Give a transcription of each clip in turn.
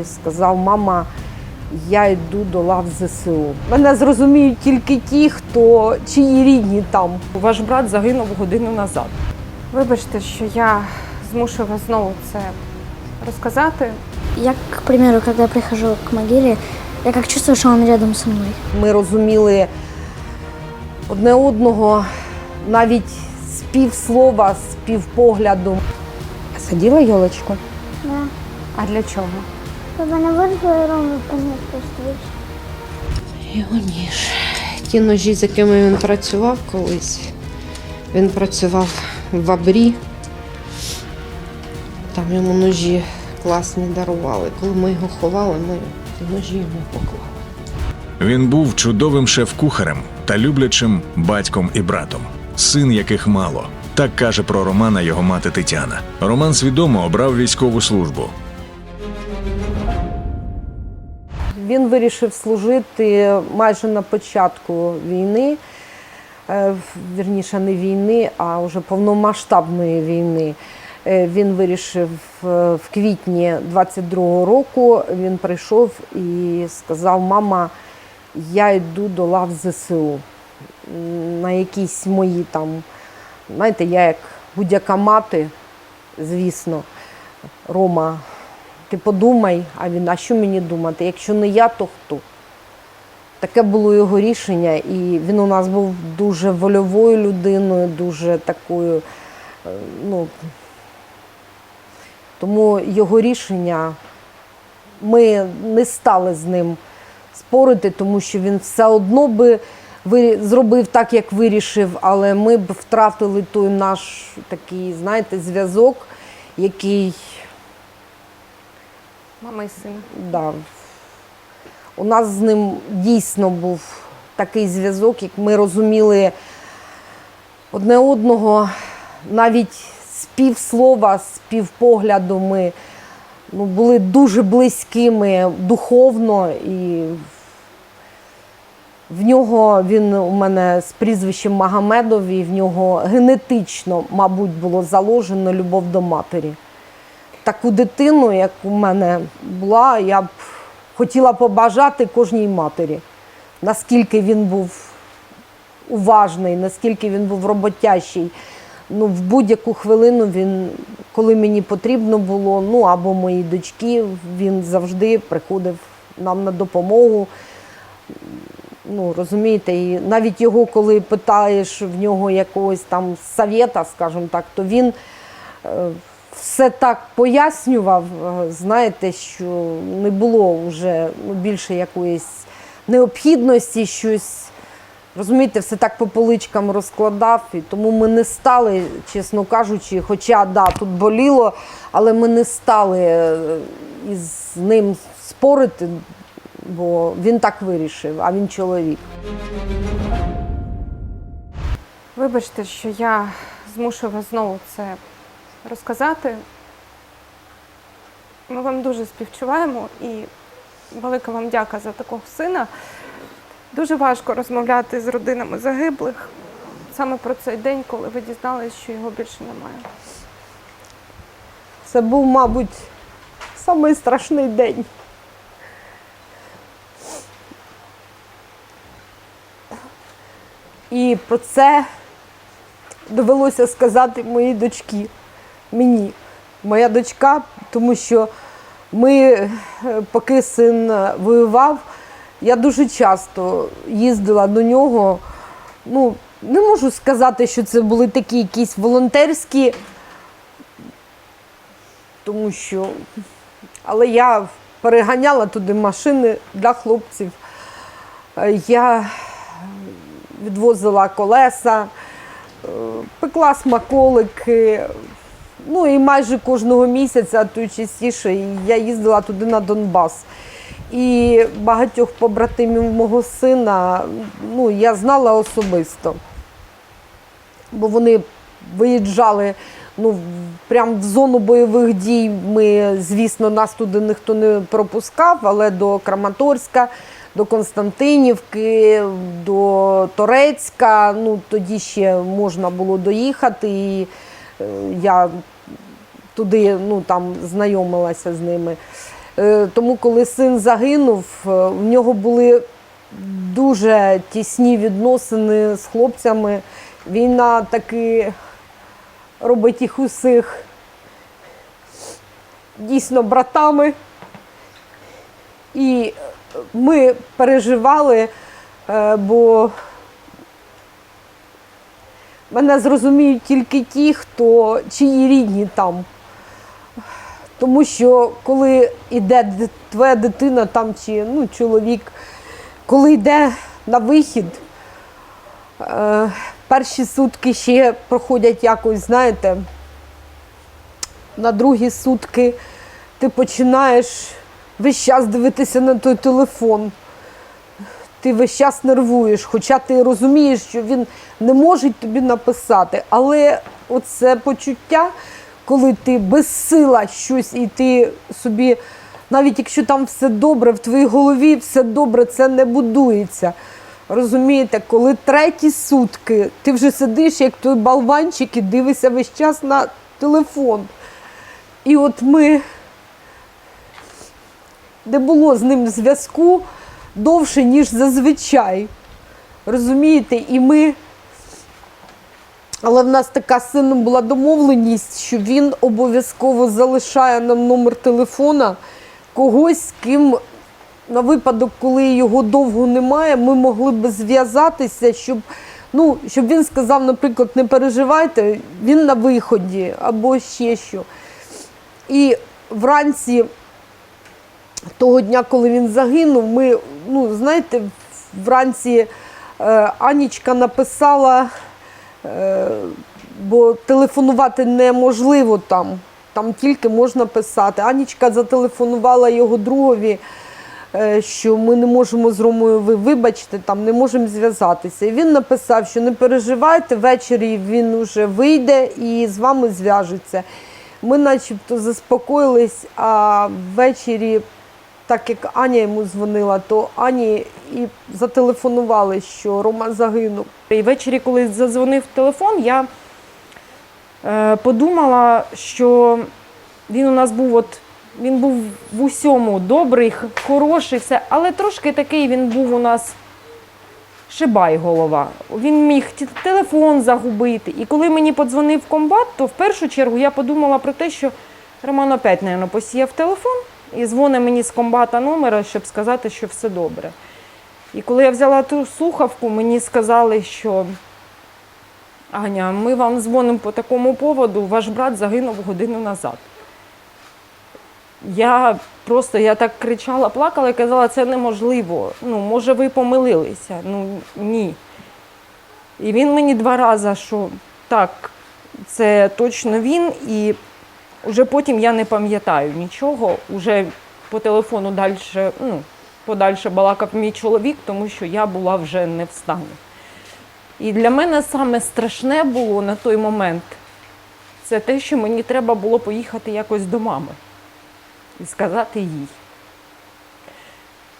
і сказав: Мама, я йду до лав ЗСУ. Мене зрозуміють тільки ті, хто чиї рідні там. Ваш брат загинув годину назад. Вибачте, що я змушую вас знову це розказати. Я, к примеру, когда прихожу к могиле, я как чувствую, что он рядом со мной. Ми розуміли одне одного навіть з півслова, з півпогляду. Саділа йолочку? Да. А для чого? Чтобы она выросла и ровно Його ніж. Ті ножі, з якими він працював колись. Він працював в Абрі. Там йому ножі класні дарували. Коли ми його ховали, ми ті ножі йому поклали. Він був чудовим шеф-кухарем та люблячим батьком і братом, син яких мало. Так каже про Романа його мати Тетяна. Роман свідомо обрав військову службу. Він вирішив служити майже на початку війни, е, вірніше не війни, а вже повномасштабної війни. Е, Він вирішив е, в квітні 22-го року. Він прийшов і сказав: Мама, я йду до лав ЗСУ. На якісь мої там, знаєте, я як будь-яка мати, звісно, Рома, ти подумай, а він, а що мені думати? Якщо не я, то хто? Таке було його рішення, і він у нас був дуже вольовою людиною, дуже такою. е, Ну, тому його рішення ми не стали з ним спорити, тому що він все одно би зробив так, як вирішив, але ми б втратили той наш такий, знаєте, зв'язок, який Мама і син. Да. У нас з ним дійсно був такий зв'язок, як ми розуміли одне одного, навіть з півслова, з півпогляду ми ну, були дуже близькими духовно і в нього він у мене з прізвищем Магомедов, і в нього генетично, мабуть, було заложено любов до матері таку дитину, як у мене була, я б хотіла побажати кожній матері, наскільки він був уважний, наскільки він був роботящий. Ну, в будь-яку хвилину він, коли мені потрібно було, ну або мої дочки, він завжди приходив нам на допомогу. Ну, розумієте, і навіть його, коли питаєш в нього якогось там совєта, скажімо так, то він е, все так пояснював, е, знаєте, що не було вже ну, більше якоїсь необхідності щось. Розумієте, все так по поличкам розкладав, і тому ми не стали, чесно кажучи, хоча да, тут боліло, але ми не стали е, із ним спорити, бо він так вирішив, а він чоловік. Вибачте, що я змушую вас знову це розказати. Ми вам дуже співчуваємо і велика вам дяка за такого сина. Дуже важко розмовляти з родинами загиблих саме про цей день, коли ви дізналися, що його більше немає. Це був, мабуть, самий страшний день. І про це довелося сказати моїй дочці, мені, моя дочка, тому що ми, е, поки син воював, я дуже часто їздила до нього. Ну, не можу сказати, що це були такі якісь волонтерські тому що. Але я переганяла туди машини для хлопців. Е, Я відвозила колеса, е, пекла смаколики. Ну і майже кожного місяця, а то частіше, я їздила туди на Донбас. І багатьох побратимів мого сина ну, я знала особисто бо вони виїжджали ну, прямо в зону бойових дій. Ми, звісно, нас туди ніхто не пропускав, але до Краматорська, до Константинівки, до Торецька. Ну, тоді ще можна було доїхати. І е, я туди ну, там, знайомилася з ними. Е, Тому, коли син загинув, е, в нього були дуже тісні відносини з хлопцями. Війна таки робить їх усіх дійсно братами. І ми переживали, е, бо мене зрозуміють тільки ті, хто чиї рідні там. Тому що коли йде твоя дитина там чи ну, чоловік, коли йде на вихід, е, перші сутки ще проходять якось, знаєте, на другі сутки ти починаєш весь час дивитися на той телефон. Ти весь час нервуєш, хоча ти розумієш, що він не може тобі написати. Але оце почуття, коли ти безсила щось і ти собі, навіть якщо там все добре, в твоїй голові все добре, це не будується. Розумієте, коли треті сутки ти вже сидиш, як той болванчик, і дивишся весь час на телефон. І от ми не було з ним зв'язку довше, ніж зазвичай. Розумієте, і ми. Але в нас така з сином була домовленість, що він обов'язково залишає нам номер телефона когось, ким на випадок, коли його довго немає, ми могли б зв'язатися, щоб, ну, щоб він сказав, наприклад, не переживайте, він на виході або ще що. І вранці того дня, коли він загинув, ми, ну, знаєте, вранці е, Анічка написала, бо телефонувати неможливо там, там тільки можна писати. Анічка зателефонувала його другові, е, що ми не можемо з Ромою, ви вибачте, там не можемо зв'язатися. І він написав, що не переживайте, ввечері він уже вийде і з вами зв'яжеться. Ми начебто заспокоїлись, а ввечері, так як Аня йому дзвонила, то Ані і зателефонували, що Рома загинув. І ввечері, коли задзвонив телефон, я е, подумала, що він у нас був от. Він був в усьому добрий, хороший, все, але трошки такий він був у нас шибай голова. Він міг телефон загубити. І коли мені подзвонив комбат, то в першу чергу я подумала про те, що Роман опять, мабуть, посіяв телефон і дзвонить мені з комбата номера, щоб сказати, що все добре. І коли я взяла ту слухавку, мені сказали, що Аня, ми вам дзвонимо по такому поводу, ваш брат загинув годину назад. Я просто я так кричала, плакала і казала, це неможливо. Ну, може, ви помилилися. Ну ні. І він мені два рази, що так, це точно він, і вже потім я не пам'ятаю нічого. Уже по телефону далі, ну, подальше балакав мій чоловік, тому що я була вже не в стані. І для мене саме страшне було на той момент це те, що мені треба було поїхати якось до мами і сказати їй.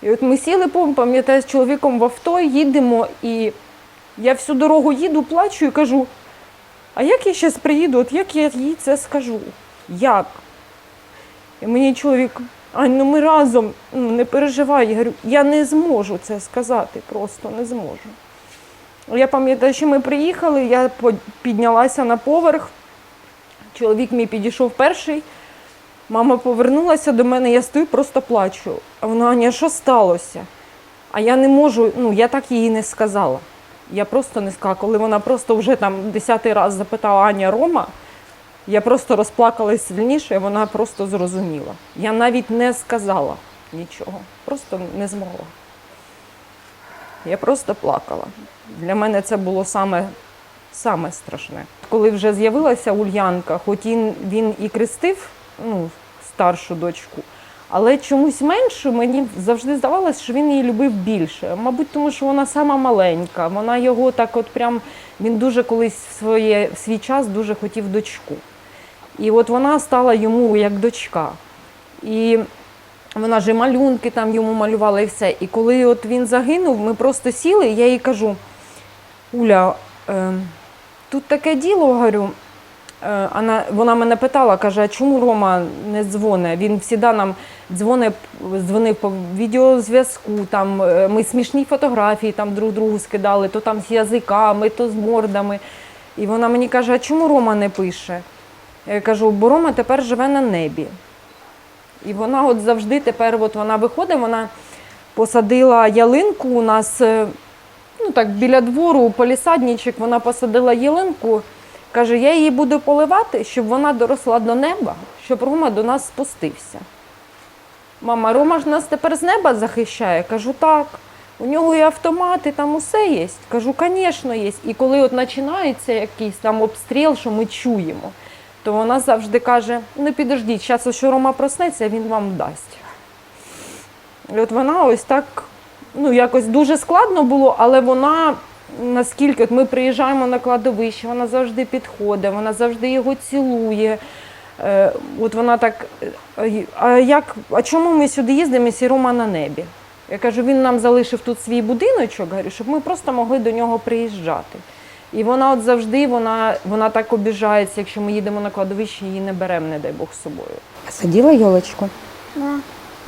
І от ми сіли, пам'ятаю, з чоловіком в авто, їдемо, і я всю дорогу їду, плачу і кажу: а як я зараз приїду, от як я їй це скажу? Як? І мені чоловік, Ань, ну ми разом, ну не переживай. Я говорю, я не зможу це сказати, просто не зможу. Я пам'ятаю, що ми приїхали, я піднялася на поверх, чоловік мій підійшов перший. Мама повернулася до мене, я стою, просто плачу. А вона, Аня, що сталося? А я не можу, ну я так їй не сказала. Я просто не сказала. Коли вона просто вже там десятий раз запитала Аня Рома, я просто розплакалась сильніше, і вона просто зрозуміла. Я навіть не сказала нічого, просто не змогла. Я просто плакала. Для мене це було саме, саме страшне. Коли вже з'явилася Ульянка, хоч він, і крестив ну, старшу дочку, але чомусь менше мені завжди здавалося, що він її любив більше. Мабуть, тому що вона сама маленька, вона його так от прям, він дуже колись в, своє, в свій час дуже хотів дочку. І от вона стала йому як дочка. І вона ж і малюнки там йому малювала і все. І коли от він загинув, ми просто сіли, і я їй кажу: Уля, е, тут таке діло, говорю, Е, Вона, вона мене питала, каже, а чому Рома не дзвонить? Він завжди нам дзвонив, дзвонив по відеозв'язку, там, е, ми смішні фотографії там друг другу скидали, то там з язиками, то з мордами. І вона мені каже, а чому Рома не пише? Я кажу, бо Рома тепер живе на небі. І вона от завжди тепер от вона виходить, вона посадила ялинку у нас е, ну так, біля двору, полісадничок, вона посадила ялинку. Каже, я її буду поливати, щоб вона доросла до неба, щоб Рома до нас спустився. Мама, Рома ж нас тепер з неба захищає. Кажу, так. У нього і автомати, там усе є. Кажу, звісно, є. І коли от починається якийсь там обстріл, що ми чуємо, то вона завжди каже: ну підождіть, зараз, що Рома проснеться, він вам дасть. І от вона ось так, ну якось дуже складно було, але вона наскільки от ми приїжджаємо на кладовище, вона завжди підходить, вона завжди його цілує. Е, от вона так, а як, а чому ми сюди їздимо, якщо Рома на небі? Я кажу, він нам залишив тут свій будиночок, говорю, щоб ми просто могли до нього приїжджати. І вона от завжди вона, вона так обіжається, якщо ми їдемо на кладовище, її не беремо, не дай Бог, з собою. Саділа йолочку. Да.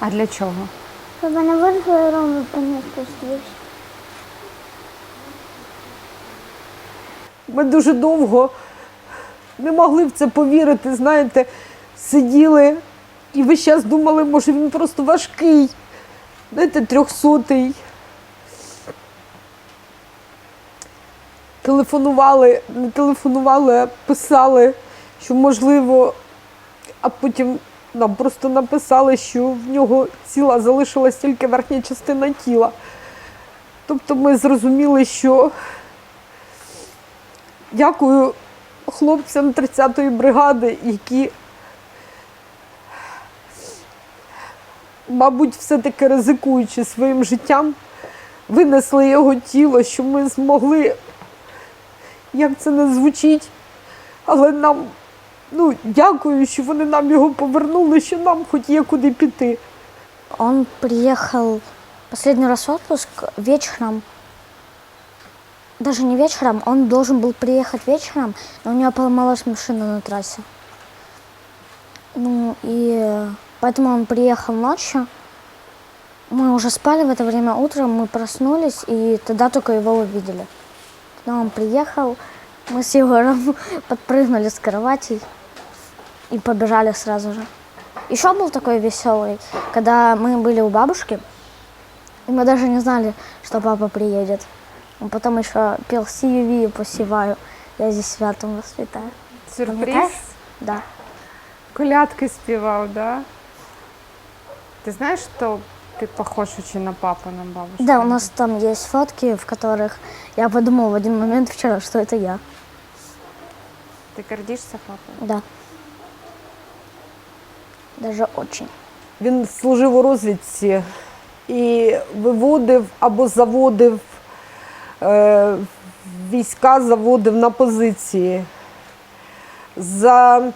А для чого? Чтобы она выросла, и Рома по ней. Ми дуже довго не могли в це повірити. Знаєте, сиділи і весь час думали, може він просто важкий, знаєте, трьохсотий. Телефонували, не телефонували, а писали, що можливо, а потім нам просто написали, що в нього ціла залишилась тільки верхня частина тіла. Тобто ми зрозуміли, що Дякую хлопцям 30-ї бригади, які, мабуть, все-таки ризикуючи своїм життям, винесли його тіло, що ми змогли, як це не звучить, але нам, ну, дякую, що вони нам його повернули, що нам хоч є куди піти. Он приехал последний раз в отпуск вечером. Даже не вечером, он должен был приехать вечером, но у него поломалась машина на трассе. Ну и э, поэтому он приехал ночью. Мы уже спали в это время утром, мы проснулись, и тогда только его увидели. Когда он приехал, мы с Егором подпрыгнули с кроватей и побежали сразу же. Еще был такой веселый, когда мы были у бабушки, и мы даже не знали, что папа приедет. Он потом еще пел «Сию посеваю, я здесь святом воспитаю». Сюрприз. Пам'ятаєш? Да. Колядки співав, да? Ты знаешь, что ты похож очень на папу, на бабушку? Да, у нас там есть фотки, в которых я подумал в один момент вчера, что это я. Ты гордишься папой? Да. Даже очень. Він служив у розвідці і виводив або заводив е, війська, заводив на позиції. За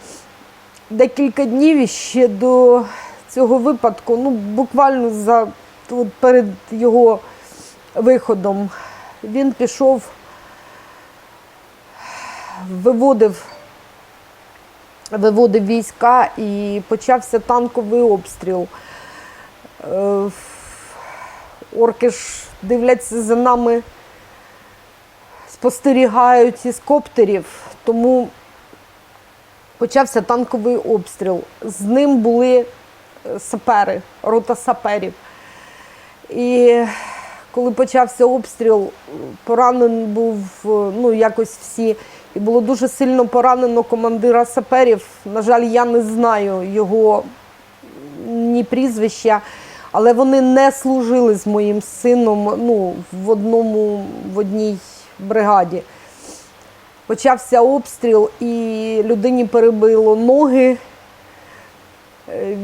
декілька днів ще до цього випадку, ну буквально за от перед його виходом, він пішов, виводив виводив війська і почався танковий обстріл. Е, Орки ж дивляться за нами, спостерігають із коптерів, тому почався танковий обстріл. З ним були сапери, рота саперів. І коли почався обстріл, поранений був ну, якось всі. І було дуже сильно поранено командира саперів. На жаль, я не знаю його ні прізвища, але вони не служили з моїм сином ну, в, одному, в одній бригаді. Почався обстріл, і людині перебило ноги.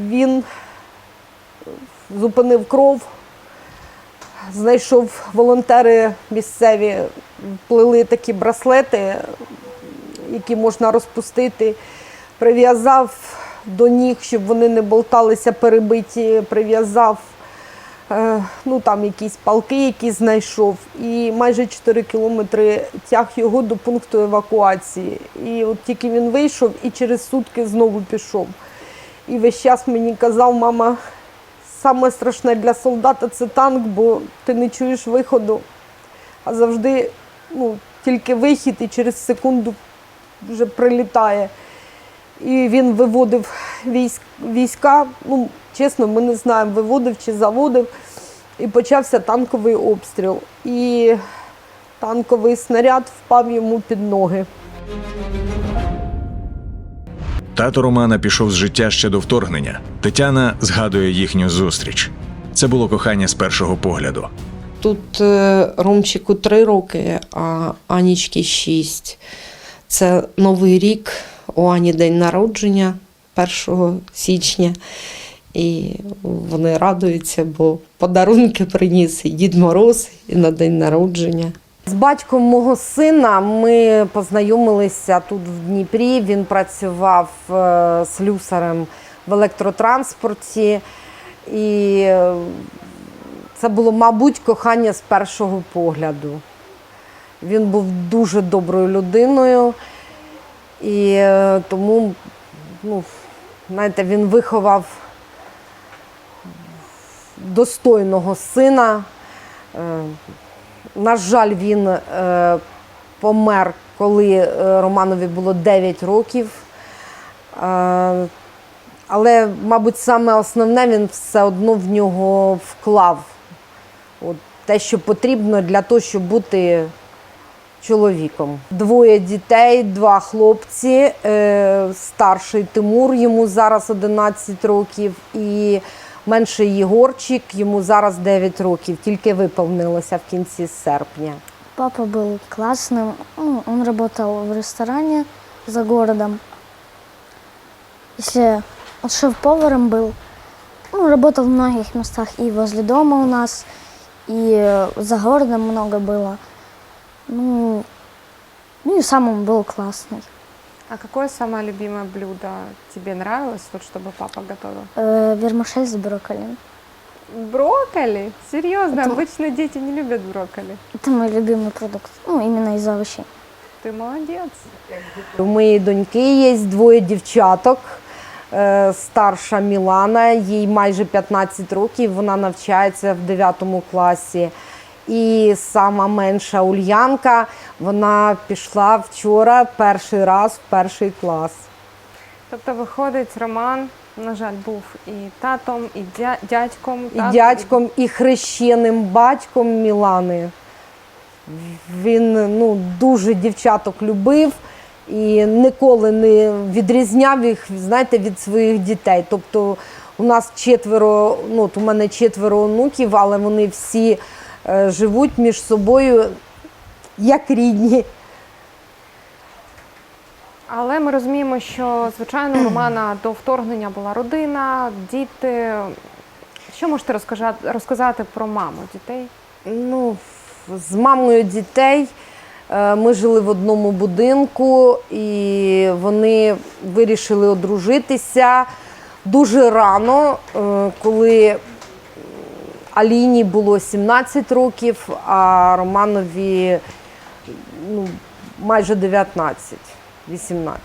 Він зупинив кров, знайшов волонтери місцеві, плели такі браслети, які можна розпустити. Прив'язав до ніг, щоб вони не болталися перебиті, прив'язав е, ну там якісь палки, які знайшов, і майже 4 кілометри тяг його до пункту евакуації. І от тільки він вийшов і через сутки знову пішов. І весь час мені казав, мама, саме страшне для солдата це танк, бо ти не чуєш виходу, а завжди ну, тільки вихід і через секунду вже прилітає. І він виводив військ, війська. Ну, чесно, ми не знаємо, виводив чи заводив. І почався танковий обстріл. І танковий снаряд впав йому під ноги. Тато Романа пішов з життя ще до вторгнення. Тетяна згадує їхню зустріч. Це було кохання з першого погляду. Тут е, Ромчику три роки, а Анічки шість. Це Новий рік, у Ані день народження 1 січня. І вони радуються, бо подарунки приніс і Дід Мороз і на день народження. З батьком мого сина ми познайомилися тут в Дніпрі. Він працював е, слюсарем в електротранспорті. І е, це було, мабуть, кохання з першого погляду. Він був дуже доброю людиною, і е, тому, ну, знаєте, він виховав достойного сина. На жаль, він е, помер, коли е, Романові було 9 років. Е, Але, мабуть, саме основне він все одно в нього вклав. От те, що потрібно для того, щоб бути чоловіком. Двоє дітей, два хлопці. Е, старший Тимур, йому зараз 11 років, і менший Єгорчик, йому зараз 9 років, тільки виповнилося в кінці серпня. Папа был классным. Ну, Он работал в ресторане за городом. Если он шеф-поваром был, ну, работал в многих местах и возле дома у нас, и э, за городом много было. Ну, ну и сам он был классный. А какое самое любимое блюдо тебе нравилось, вот чтобы папа готовил? Э, вермишель с брокколи. Брокколи? Серьезно, Это- обычно дети не любят брокколи. Это мой любимый продукт. Ну, именно из овощей. Ты молодец. У моєї доньки є двоє дівчаток. Е, Старша Мілана, їй майже 15 років, вона навчається в 9 класі. І сама менша Ульянка, вона пішла вчора перший раз в перший клас. Тобто, виходить, Роман, на жаль, був і татом, і дя- дядьком. І так? дядьком, і хрещеним батьком Мілани. Він ну, дуже дівчаток любив і ніколи не відрізняв їх, знаєте, від своїх дітей. Тобто у нас четверо, ну от у мене четверо онуків, але вони всі живуть між собою як рідні. Але ми розуміємо, що звичайно у Романа до вторгнення була родина, діти. Що можете розказати, розказати про маму дітей? Ну, з мамою дітей е, ми жили в одному будинку, і вони вирішили одружитися дуже рано, е, коли Аліні було 17 років, а Романові ну, майже 19, 18.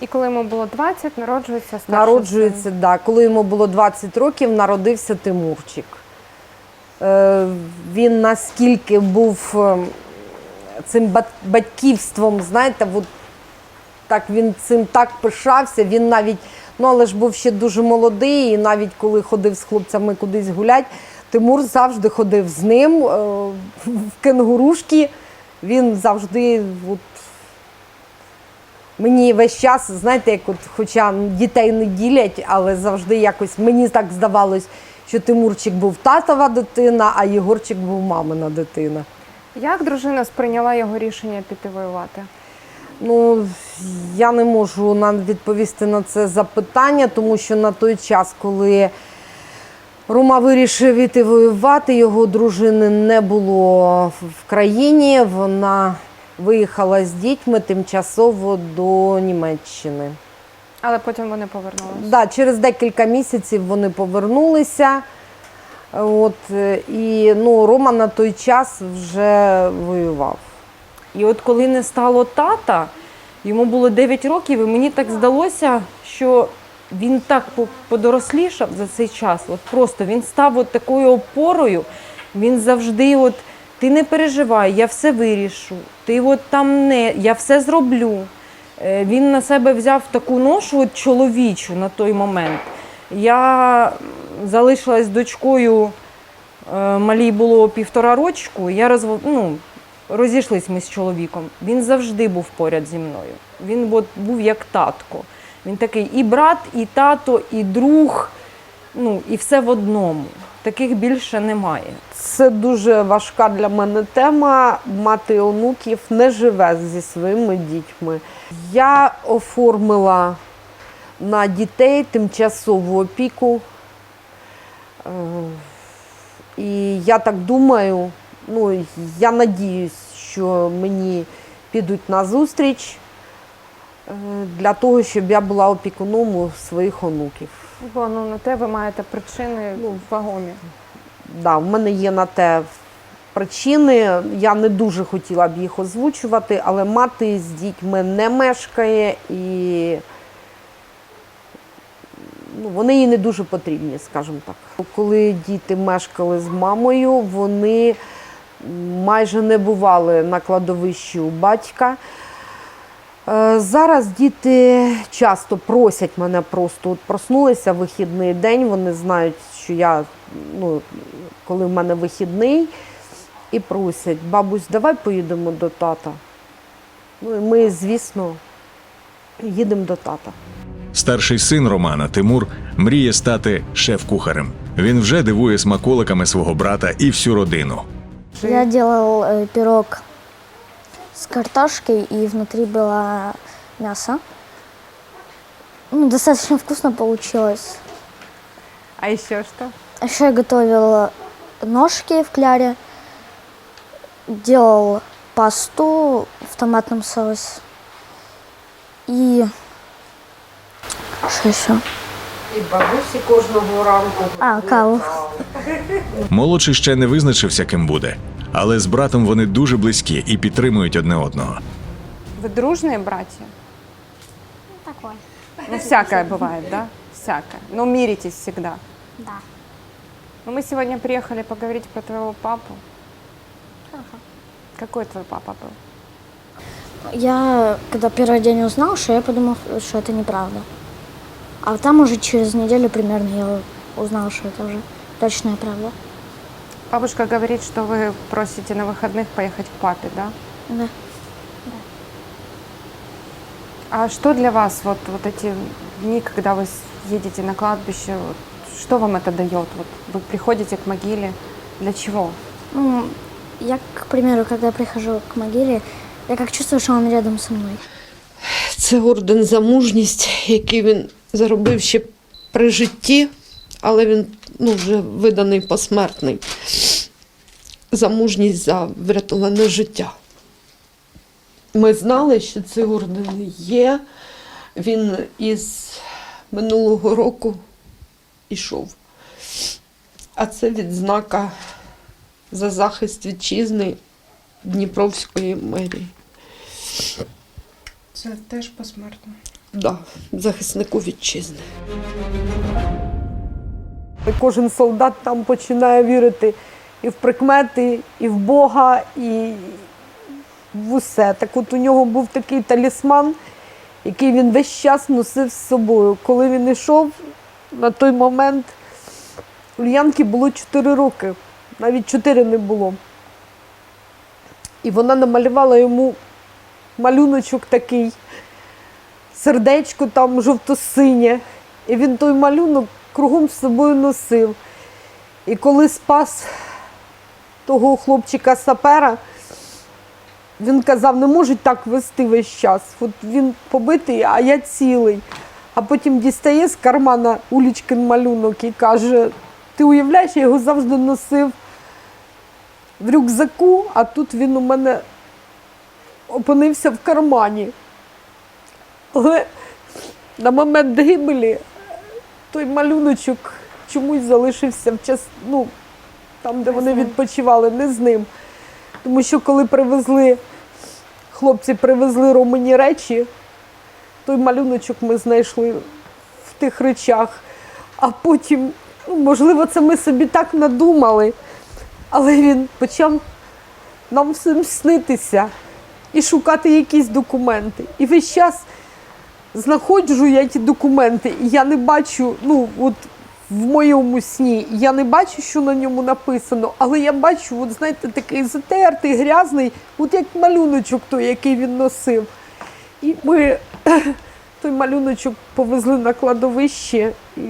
І коли йому було 20, народжується старший Народжується, син. да. Коли йому було 20 років, народився Тимурчик. Е, він наскільки був е, цим батьківством, знаєте, от так він цим так пишався. Він навіть, ну але ж був ще дуже молодий, і навіть коли ходив з хлопцями кудись гулять, Тимур завжди ходив з ним е, в кенгурушки. Він завжди от, Мені весь час, знаєте, як от, хоча дітей не ділять, але завжди якось мені так здавалось, що Тимурчик був татова дитина, а Єгорчик був мамина дитина. Як дружина сприйняла його рішення піти воювати? Ну, я не можу нам відповісти на це запитання, тому що на той час, коли Рома вирішив іти воювати, його дружини не було в країні. Вона виїхала з дітьми тимчасово до Німеччини. Але потім вони повернулися. Да, через декілька місяців вони повернулися. От, е, і ну, Рома на той час вже воював. І от коли не стало тата, йому було 9 років, і мені так здалося, що він так по- подорослішав за цей час. От просто він став от такою опорою. Він завжди, от ти не переживай, я все вирішу. Ти от там не, я все зроблю. Е, Він на себе взяв таку ношу от чоловічу на той момент. Я залишилась дочкою, е, малій було півтора рочку. Я розв... ну, розійшлись ми з чоловіком. Він завжди був поряд зі мною. Він от був як татко. Він такий і брат, і тато, і друг, ну і все в одному. Таких більше немає. Це дуже важка для мене тема. Мати онуків не живе зі своїми дітьми. Я оформила на дітей тимчасову опіку. Е, І я так думаю, ну, я надіюсь, що мені підуть на зустріч для того, щоб я була опікуном у своїх онуків. Бо ну, на те ви маєте причини Ну, вагомі. Да, в мене є на те причини. Я не дуже хотіла б їх озвучувати, але мати з дітьми не мешкає і ну, вони їй не дуже потрібні, скажімо так. Коли діти мешкали з мамою, вони майже не бували на кладовищі у батька. Е, Зараз діти часто просять мене просто от проснулися вихідний день. Вони знають, що я ну, коли в мене вихідний, і просять, бабусь, давай поїдемо до тата. Ну і ми, звісно, їдемо до тата. Старший син Романа Тимур мріє стати шеф-кухарем. Він вже дивує смаколиками свого брата і всю родину. Я делал э, пирог с картошкой, и внутри было мясо. Ну, достаточно вкусно получилось. А ще що? Еще я готовил ножки в кляре, делал пасту в томатном соусе. И что еще? І бабусі кожного ранку. А, каву. Молодший ще не визначився, ким буде, але з братом вони дуже близькі і підтримують одне одного. Ви дружні браті? Такой. Ну, всякое бывает, да? Всякое. Но миритесь всегда. Да. Но мы сегодня приехали поговорить про твоего папу. Какой твой папа был? Я, когда первый день узнал, что я подумал, что это неправда. А там уже через неделю примерно я узнала, что это уже точная правда. Бабушка говорит, что вы просите на выходных поехать к папе, да? Да. А что для вас вот, вот эти дни, когда вы с- едете на кладбище, вот, что вам это дает? Вот вы приходите к могиле, для чего? Ну, я, к примеру, когда прихожу к могиле, я как чувствую, что он рядом со мной. Це орден за мужність, який він заробив ще при житті, але він ну, вже виданий посмертний. За мужність за врятоване життя. Ми знали, що цей орден є. Він із минулого року ішов. А це відзнака за захист вітчизни Дніпровської мерії. Це теж посмертно. Да, захиснику вітчизни. Кожен солдат там починає вірити і в прикмети, і в Бога, і в усе. Так от у нього був такий талісман, який він весь час носив з собою. Коли він йшов, на той момент Ульянки було 4 роки, навіть 4 не було. І вона намалювала йому малюночок такий сердечко там жовто-синє. І він той малюнок кругом з собою носив. І коли спас того хлопчика сапера, він казав, не можуть так вести весь час. От він побитий, а я цілий. А потім дістає з кармана Улічкин малюнок і каже: ти уявляєш, я його завжди носив в рюкзаку, а тут він у мене опинився в кармані. Але на момент гибелі той малюночок чомусь залишився в час, ну, там, де вони відпочивали, не з ним. Тому що коли привезли, хлопці привезли Романі речі, той малюночок ми знайшли в тих речах. А потім, ну, можливо, це ми собі так надумали, але він почав нам всім снитися і шукати якісь документи. І весь час знаходжу я ті документи, і я не бачу, ну, от в моєму сні, я не бачу, що на ньому написано, але я бачу, от знаєте, такий затертий, грязний, от як малюночок той, який він носив. І ми той малюночок повезли на кладовище і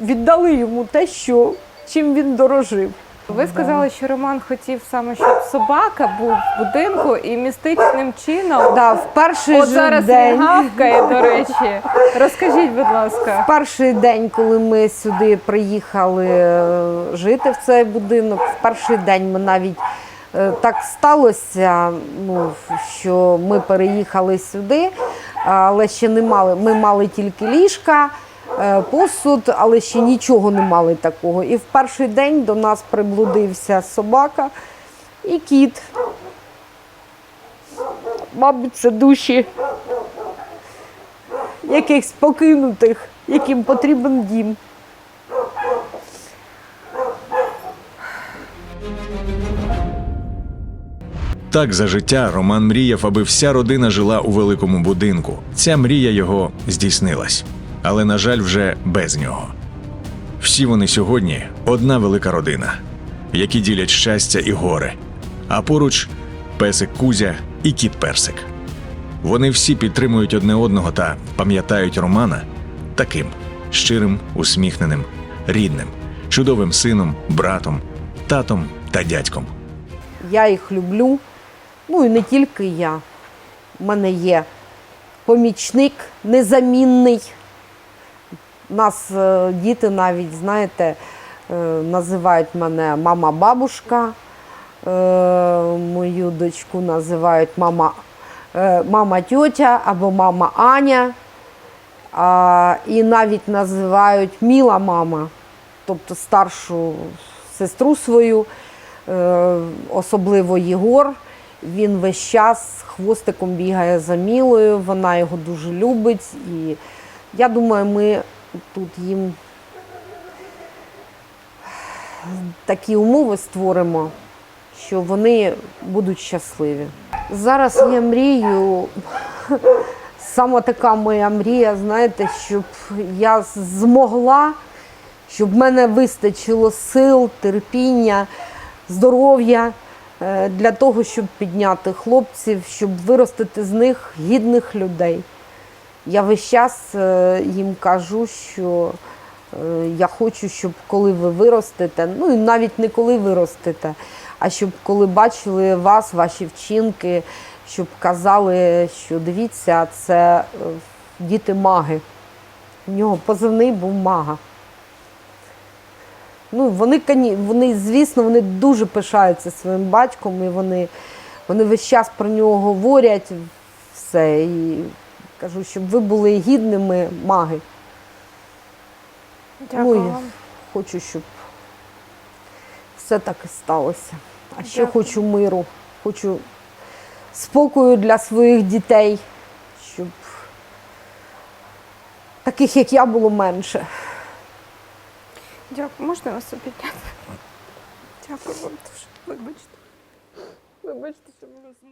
віддали йому те, що, чим він дорожив. Ви сказали, що Роман хотів саме, щоб собака був в будинку і містичним чином. Да, в перший От же зараз день. він гавкає, до речі. Розкажіть, будь ласка. Перший день, коли ми сюди приїхали е, жити в цей будинок, в перший день ми навіть е, так сталося, ну, що ми переїхали сюди, але ще не мали. Ми мали тільки ліжка, посуд, але ще нічого не мали такого. І в перший день до нас приблудився собака і кіт. Мабуть, це душі якихось покинутих, яким потрібен дім. Так за життя Роман мріяв, аби вся родина жила у великому будинку. Ця мрія його здійснилась, але, на жаль, вже без нього. Всі вони сьогодні одна велика родина, які ділять щастя і горе. А поруч песик Кузя і кіт Персик. Вони всі підтримують одне одного та пам'ятають Романа таким щирим, усміхненим, рідним, чудовим сином, братом, татом та дядьком. Я їх люблю. Ну і не тільки я. У мене є помічник незамінний. Нас е, діти навіть, знаєте, е, називають мене мама-бабушка. Е, Мою дочку називають мама, мама тьотя або мама Аня. І навіть називають міла мама, тобто старшу сестру свою, особливо Єгор. Він весь час хвостиком бігає за Мілою, вона його дуже любить. І я думаю, ми тут їм такі умови створимо, що вони будуть щасливі. Зараз я мрію, саме така моя мрія, знаєте, щоб я змогла, щоб в мене вистачило сил, терпіння, здоров'я е, для того, щоб підняти хлопців, щоб виростити з них гідних людей. Я весь час е, їм кажу, що е, я хочу, щоб коли ви виростете, ну і навіть не коли виростете, а щоб коли бачили вас, ваші вчинки, щоб казали, що дивіться, це е, діти маги. У нього позивний був мага. Ну, вони, вони, звісно, вони дуже пишаються своїм батьком, і вони, вони весь час про нього говорять все. І кажу, щоб ви були гідними маги. Дякую Ну, вам. Хочу, щоб все так і сталося. А ще Дякую. хочу миру, хочу спокою для своїх дітей, щоб таких, як я, було менше. Дякую. Можна вас обійняти? Дякую вам дуже. Вибачте. Вибачте, що ми все.